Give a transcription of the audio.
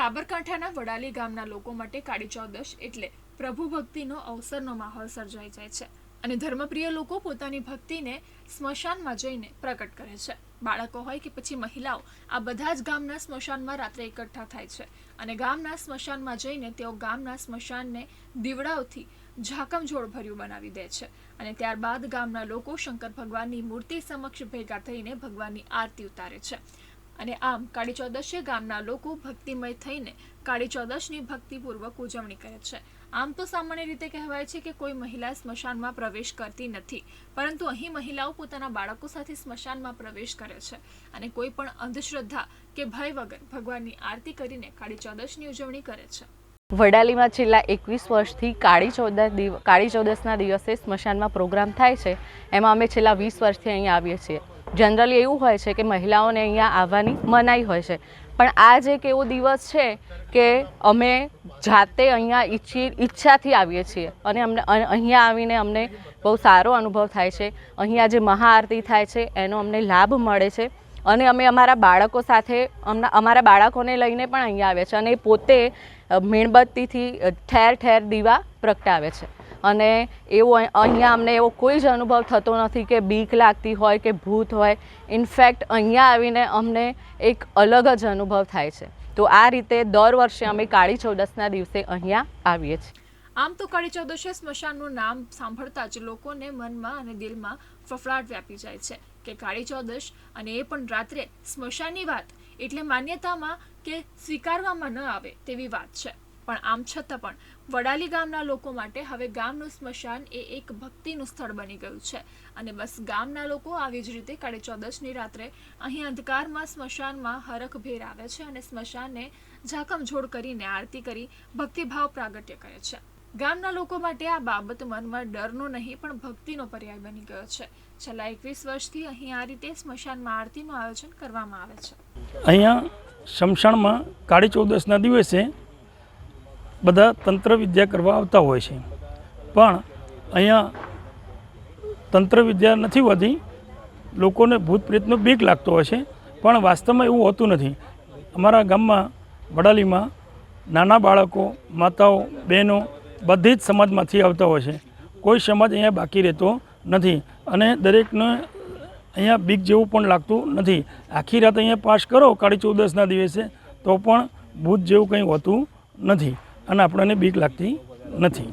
સાબરકાંઠાના વડાલી ગામના લોકો માટે કાળી ચૌદશ એટલે પ્રભુ ભક્તિનો અવસરનો માહોલ સર્જાઈ જાય છે અને ધર્મપ્રિય લોકો પોતાની ભક્તિને સ્મશાનમાં જઈને પ્રગટ કરે છે. બાળકો હોય કે પછી મહિલાઓ, આ બધા જ ગામના સ્મશાનમાં રાત્રે એકઠા થાય છે અને ગામના સ્મશાનમાં જઈને તેઓ ગામના સ્મશાનને દીવડાઓથી ઝાકમઝોળ ભર્યું બનાવી દે છે અને ત્યારબાદ ગામના લોકો શંકર ભગવાનની મૂર્તિ સમક્ષ ભેગા થઈને ભગવાનની આરતી ઉતારે છે. અને આમ કાળી ચૌદશે ગામના લોકો ભક્તિમય થઈને કાળી ચૌદશની ભક્તિપૂર્વક ઉજવણી કરે છે. આમ તો સામાન્ય રીતે કહેવાય છે કે કોઈ મહિલા સ્મશાનમાં પ્રવેશ કરતી નથી, પરંતુ અહીં મહિલાઓ પોતાના બાળકો સાથે સ્મશાનમાં પ્રવેશ કરે છે. અને કોઈ પણ અંધશ્રદ્ધા કે ભય વગર ભગવાનની આરતી કરીને કાળી ચૌદશની ઉજવણી કરે છે. વડાલીમાં છેલ્લા એકવીસ વર્ષથી કાળી ચૌદશ કાળી ચૌદશના દિવસે સ્મશાનમાં પ્રોગ્રામ થાય છે. એમાં અમે છેલ્લા વીસ વર્ષથી અહીં આવીએ છીએ. જનરલી એવું હોય છે કે મહિલાઓને અહીંયા આવવાની મનાઈ હોય છે. પણ આ જ એક એવો દિવસ છે કે અમે જાતે અહીંયા ઈચ્છી, ઈચ્છાથી આવીએ છીએ. અને અમને અહીંયા આવીને અમને બહુ સારો અનુભવ થાય છે. અહીંયા જે મહાઆરતી થાય છે, એનો અમને લાભ મળે છે. અને અમે અમારા બાળકો સાથે અમારા બાળકોને લઈને પણ અહીંયા આવે છે અને પોતે મીણબત્તીથી ઠેર ઠેર દીવા પ્રગટાવે છે. અને એવો અહીંયા અમને એવો કોઈ જ અનુભવ થતો નથી કે બીક લાગતી હોય કે ભૂત હોય. ઇનફેક્ટ અહીંયા આવીને અમને એક અલગ જ અનુભવ થાય છે. તો આ રીતે દર વર્ષે અમે કાળી ચૌદસના દિવસે અહીંયા આવીએ છીએ. આમ તો કાળી ચૌદશે સ્મશાનનું નામ સાંભળતા જ લોકોને મનમાં અને દિલમાં ફફડાટ વ્યાપી જાય છે કે કાળી ચૌદશ અને એ પણ રાત્રે સ્મશાનની વાત એટલે માન્યતામાં કે સ્વીકારવામાં ન આવે તેવી વાત છે. પણ આમ છતાં પણ વડાલી ગામના લોકો માટે હવે ગામનું સ્મશાન એ એક ભક્તિનું સ્થળ બની ગયું છે. અને બસ ગામના લોકો આવી જ રીતે કાળી ચૌદશની રાત્રે અહીં અંધકારમાં સ્મશાનમાં હરખભેર આવે છે અને સ્મશાનને ઝાકમઝોડ કરીને આરતી કરી ભક્તિભાવ પ્રાગટ્ય કરે છે. ગામના લોકો માટે આ બાબત મનમાં ડરનો નહીં, પણ ભક્તિનો પર્યાય બની ગયો છે. છેલ્લા એકવીસ વર્ષથી અહીં આ રીતે સ્મશાનમાં આરતીનું આયોજન કરવામાં આવે છે. અહીંયા શમશાનમાં કાળી ચૌદસના દિવસે બધા તંત્ર વિદ્યા કરવા આવતા હોય છે. પણ અહીંયા તંત્ર વિદ્યા નથી હોતી. લોકોને ભૂત પ્રેતનો બીક લાગતો હોય છે. પણ વાસ્તવમાં એવું હોતું નથી. અમારા ગામમાં, વડાલીમાં નાના બાળકો, માતાઓ, બહેનો બધી જ સમાજમાંથી આવતા હોય છે. કોઈ સમાજ અહીંયા બાકી રહેતો નથી અને દરેકને અહીંયા બીક જેવું પણ લાગતું નથી. આખી રાત અહીંયા પાસ કરો, કાળી ચૌદસના દિવસે તો પણ ભૂત જેવું કંઈ હોતું નથી. અને આપણને બીક લાગતી નથી.